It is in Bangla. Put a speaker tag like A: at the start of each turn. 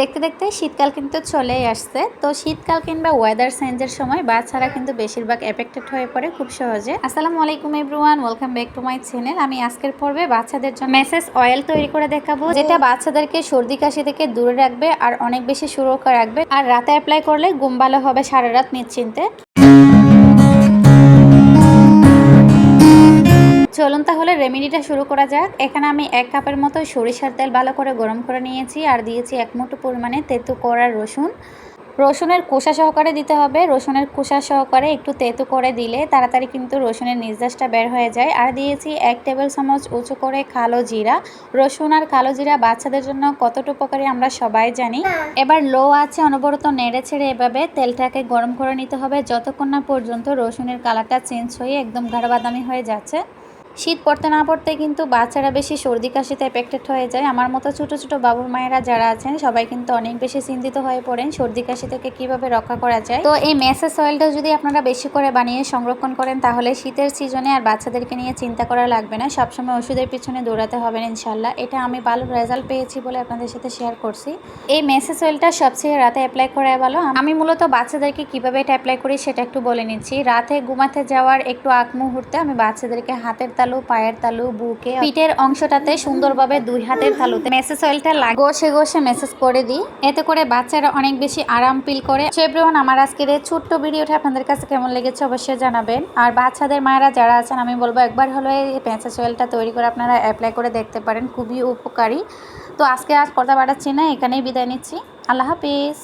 A: দেখতে দেখতে শীতকাল কিন্তু চলেই আসছে। তো শীতকাল কিংবা ওয়েদার চেঞ্জের সময় বাচ্চারা কিন্তু বেশিরভাগ এফেক্টেড হয়ে পড়ে খুব সহজে। আসসালামু আলাইকুম everyone welcome back to my channel আমি আজকের পর্বে বাচ্চাদের জন্য মেসেজ অয়েল তৈরি করে দেখাবো, যেটা বাচ্চাদেরকে সর্দি কাশি থেকে দূরে রাখবে আর অনেক বেশি সুরক্ষা রাখবে। আর রাতে অ্যাপ্লাই করলে ঘুম ভালো হবে সারা রাত নিশ্চিন্তে। চলুন তাহলে রেমেডিটা শুরু করা যাক। এখানে আমি এক কাপের মতো সরিষার তেল ভালো করে গরম করে নিয়েছি আর দিয়েছি এক মুঠো পরিমাণে তেঁতু করা রসুন। রসুনের কোষা সহকারে দিতে হবে। রসুনের কোষা সহকারে একটু তেঁতু করে দিলে তাড়াতাড়ি কিন্তু রসুনের নির্যাসটা বের হয়ে যায়। আর দিয়েছি এক টেবিল চামচ উঁচু করে কালো জিরা। রসুন আর কালো জিরা বাচ্চাদের জন্য কতটা উপকারী আমরা সবাই জানি। এবার লো আছে অনবরত নেড়ে ছেড়ে এভাবে তেলটাকে গরম করে নিতে হবে। যতক্ষণ না পর্যন্ত রসুনের কালারটা চেঞ্জ হয়ে একদম গাঢ় বাদামি হয়ে যাচ্ছে। শীত পড়তে না পড়তে কিন্তু বাচ্চারা বেশি সর্দি কাশিতে এফেক্টেড হয়ে যায়। আমার মতো ছোটো ছোটো বাবুর মায়েরা যারা আছেন, সবাই কিন্তু অনেক বেশি চিন্তিত হয়ে পড়েন সর্দি কাশি থেকে কীভাবে রক্ষা করা যায়। তো এই মেসেজ অয়েলটা যদি আপনারা বেশি করে বানিয়ে সংরক্ষণ করেন, তাহলে শীতের সিজনে আর বাচ্চাদেরকে নিয়ে চিন্তা করা লাগবে না। সবসময় ওষুধের পিছনে দৌড়াতে হবে ইনশাল্লাহ এটা আমি ভালো রেজাল্ট পেয়েছি বলে আপনাদের সাথে শেয়ার করছি। এই মেসেজ অয়েলটা সবচেয়ে রাতে অ্যাপ্লাই করা ভালো। আমি মূলত বাচ্চাদেরকে কীভাবে এটা অ্যাপ্লাই করি সেটা একটু বলে নিচ্ছি। রাতে ঘুমাতে যাওয়ার একটু আগ মুহূর্তে আমি বাচ্চাদেরকে হাতের তালু, পায়ের তালু, বুকে পিঠের অংশটাতে সুন্দরভাবে দুই হাতের তালুতে মেসেজ অয়েলটা লাগে ঘষে ঘষে মেসেজ করে দিই। এতে করে বাচ্চারা অনেক বেশি আরাম ফিল করে। সেব্রহন আমার আজকের এই ছোট্ট ভিডিওটা আপনাদের কাছে কেমন লেগেছে অবশ্যই জানাবেন। আর বাচ্চাদের মায়েরা যারা আছেন, আমি বলব একবার হলো এই মেসেজ অয়েলটা তৈরি করে আপনারা অ্যাপ্লাই করে দেখতে পারেন। খুবই উপকারী। তো আজকে আর কথা বাড়াচ্ছি না, এখানেই বিদায় নিচ্ছি। আল্লাহ হাফিজ।